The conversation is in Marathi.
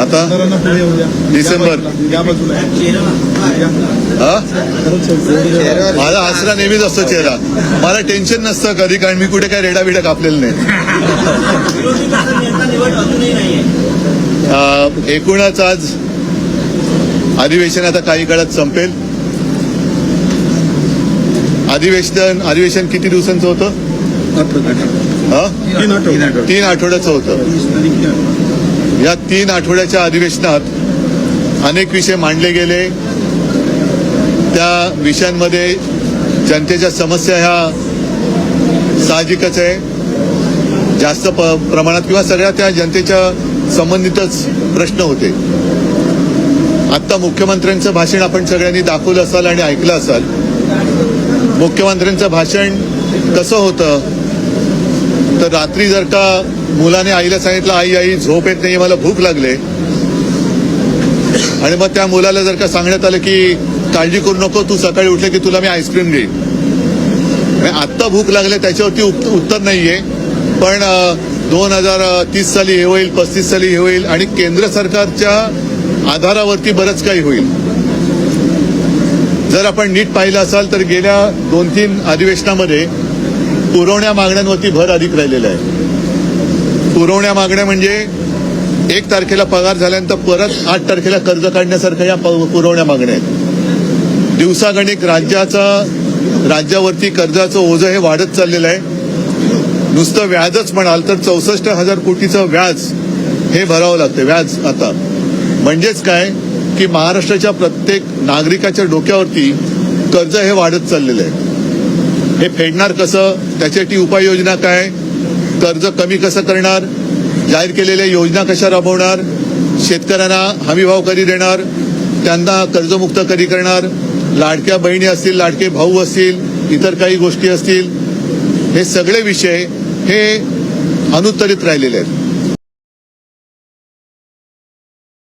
आता? डिसेंबर. हा. माझा हसरा नेहमीच असतो चेहरा. मला टेन्शन नसतं कधी कारण मी कुठे काय रेडा बिडा कापलेलं नाही. एकूणच आज अधिवेशन आता काही काळात संपेल. अधिवेशन अधिवेशन किती दिवसांचं होतं? हा? तीन आठवड्याचं होतं. या तीन आठवड्याच्या अधिवेशनात अनेक विषय मांडले गेले. त्या विषयांमध्ये जनतेच्या समस्या ह्या साहजिकच आहे. जास्त प प्रमाणात किंवा सगळ्या त्या जनतेच्या संबंधितच प्रश्न होते. आत्ता मुख्यमंत्र्यांचं भाषण आपण सगळ्यांनी दाखवलं असाल आणि ऐकलं असाल. मुख्यमंत्र्यांचं भाषण कसं होतं? तर रात्री जर का मुलाने आईला सांगितलं आई आई झोप येत नाही मला भूक लागले. आणि मग त्या मुलाला जर का सांगण्यात आलं की काळजी करू नको तू सकाळी उठले की तुला मी आईस्क्रीम देईन. आणि आत्ता भूक लागले त्याच्यावरती उत्तर नाहीये. पण दोन हजार तीस साली हे होईल पस्तीस साली हे होईल आणि केंद्र सरकारच्या आधारावरती बरंच काही होईल. जर आपण नीट पाहिलं असाल तर गेल्या दोन तीन अधिवेशनामध्ये पुरवण्या मागण्यांवरती भर अधिक राहिलेला आहे. पुरवण्या मागण्या म्हणजे एक तारखेला पगार झाल्यानंतर परत आठ तारखेला कर्ज काढण्यासारख्या या पुरवण्या मागण्या आहेत. दिवसागणिक राज्याचा राज्यावरती कर्जाचं ओझं हे वाढत चाललेलं आहे. नुसतं व्याजच म्हणाल तर चौसष्ट हजार कोटीचं व्याज हे भरावं लागतं व्याज आता. म्हणजेच काय? की महाराष्ट्राच्या प्रत्येक नागरिकाच्या डोक्यावरती कर्ज हे वाढत चाललेलं आहे. हे फेडणार कसं? त्याच्यासाठी उपाययोजना काय? कर्ज कमी कसं करणार? जाहीर केलेल्या योजना कशा राबवणार? शेतकऱ्यांना हमीभाव कधी देणार? त्यांना कर्जमुक्त कधी करणार? लाडक्या बहिणी असतील लाडके भाऊ असतील इतर काही गोष्टी असतील हे सगळे विषय हे अनुत्तरित राहिलेले आहेत.